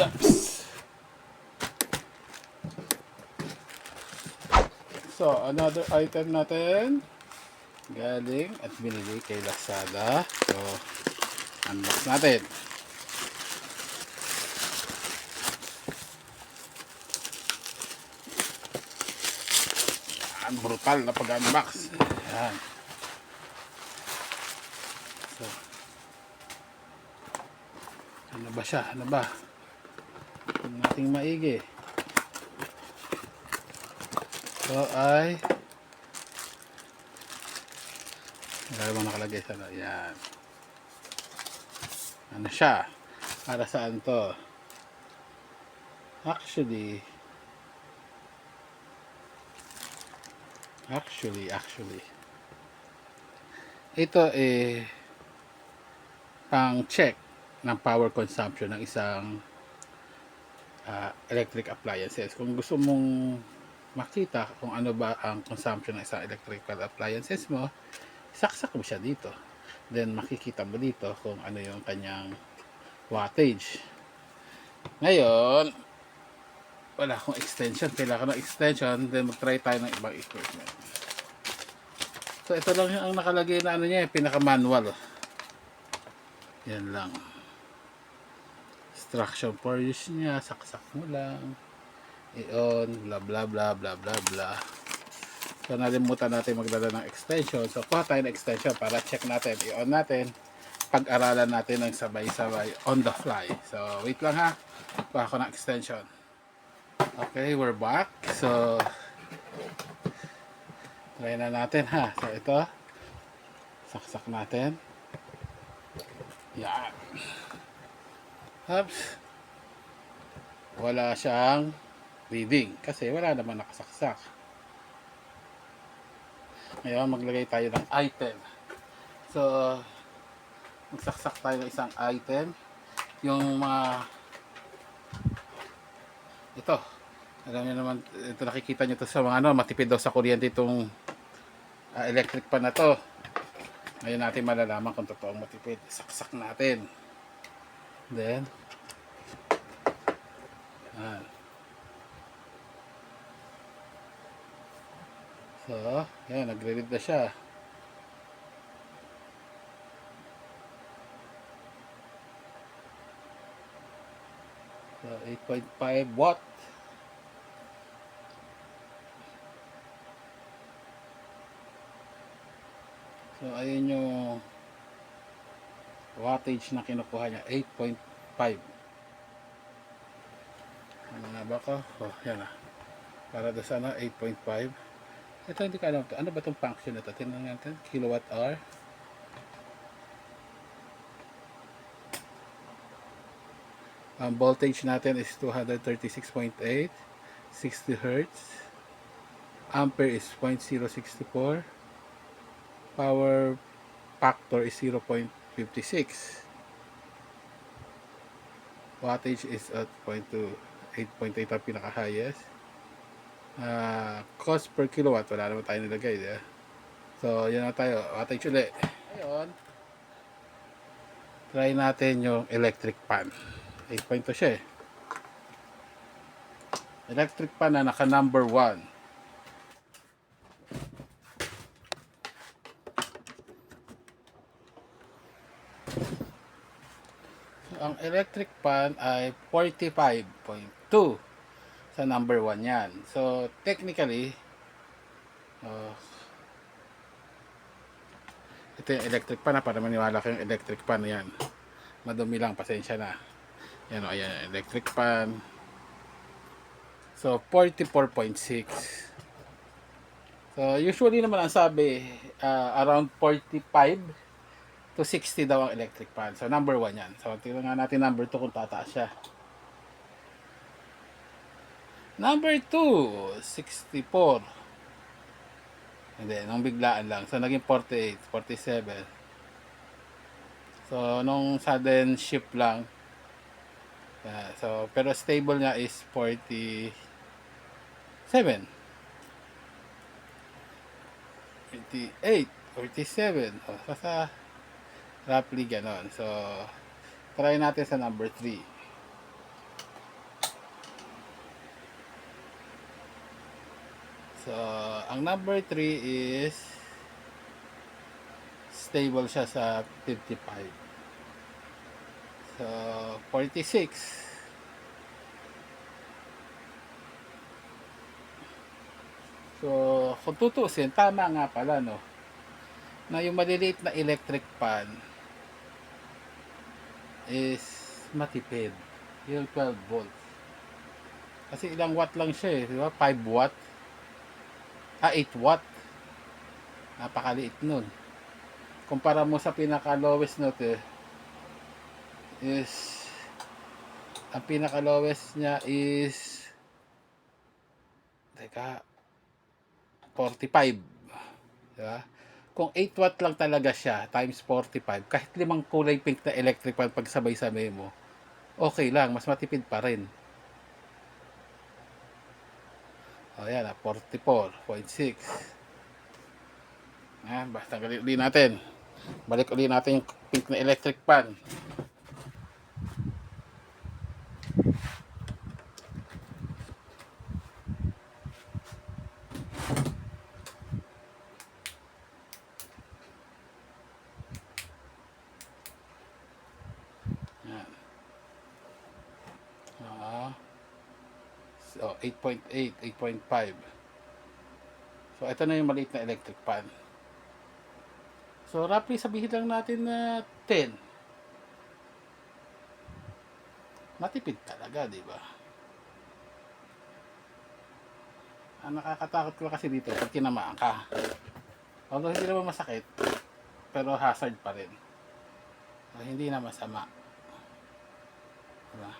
Yes. So, another item natin. Galing at binili kay Lazada. So, unbox natin. Yan, brutal na pag-unbox. Yan. So, ano ba siya? Ano ba? Nating maigi. So ay Meron mo nakalagay sa. Yan. Ano siya? Para saan to? Actually, actually, actually, ito eh, pang check ng power consumption ng isang ah, electric appliances. Kung gusto mong makita kung ano ba ang consumption ng isang electrical appliances mo, saksak mo siya dito. Then makikita mo dito kung ano yung kanyang wattage. Ngayon, wala akong extension. Kailangan ng extension. Then mag-try tayo ng ibang equipment. So ito lang yung ang nakalagay na ano niya, pinaka-manual. Yan lang. Instruction for niya, saksak mo lang. I-on, bla bla bla bla bla bla. So nalimutan natin magdala ng extension. So kuha tayo ng extension para check natin, i-on natin. Pag-aralan natin ng sabay-sabay on the fly. So wait lang ha. Kuha ko ng extension. Okay, we're back. So try na natin ha. So ito, saksak natin. Yan. Oops. Wala siyang reading kasi wala naman nakasaksak. Ngayon maglagay tayo ng item. So magsaksak tayo ng isang item. Yung mga ito. Alam niyo naman ito nakikita niyo to sa mga ano matipid daw sa kuryente itong ah, electric pan na to. Ngayon natin malalaman kung totoong matipid. Saksak natin. Then Yan. So, yan, nagre-read na siya. So, 8.5 watt. So, ayun yung wattage na kinukuha niya, 8.5. Ano nga ba ko? Oh, yan ah. Para doon sana 8.5. Ito hindi ko alam. Ano ba itong function na ito? Tingnan natin. Kilowatt hour. Ang voltage natin is 236.8 60 Hertz. Ampere is 0.064. Power factor is 0.56. Wattage is at 0.2 8.8 ang pinaka-highest. Ah, cost per kilowatt, wala naman tayo nilagay. Ba? So, yun na tayo. Wattage ulit. Ngayon, try natin yung electric pan. 8.2 siya eh. Electric pan na naka number 1. Ang electric pan ay 45.2 sa number 1 yan. So, technically, uh, ito yung electric pan na para maniwala kayong electric pan yan. Madumi lang, pasensya na. Yan o, ayan, electric pan. So, 44.6. So, usually naman ang sabi, uh, around 45 to 60 daw ang electric fan. So, number 1 yan. So, tingnan nga natin number 2 kung tataas siya. Number 2, 64. Hindi, nung biglaan lang. So, naging 48, 47. So, nung sudden shift lang. Yeah, so, pero stable niya is 47. 58, 47. O, so, sa Roughly ganon. So, try natin sa number 3. So, ang number 3 is stable siya sa 55. So, 46. So, kung tutusin, tama nga pala, no? Na yung maliliit na electric pan, is matipid. Yung 12 volts. Kasi ilang watt lang siya eh, di ba? 5 watt. Ah, 8 watt. Napakaliit nun. Kumpara mo sa pinaka lowest note eh, is ang pinaka lowest niya is teka 45 di? Kung 8 watt lang talaga siya times 45 kahit limang kulay pink na electric fan pag sabay-sabay mo okay lang mas matipid pa rin. O yan ah, 44.6 yan basta ulit natin. Balik ulit natin yung pink na electric fan Yan. Ah. So, 8.8, 8.5. So, ito na yung maliit na electric fan. So, roughly sabihin lang natin na 10. Matipid talaga, di ba? Ang nakakatakot ko kasi dito, pag tinamaan ka. Although hindi naman masakit, pero hazard pa rin. So, hindi na masama. Diba?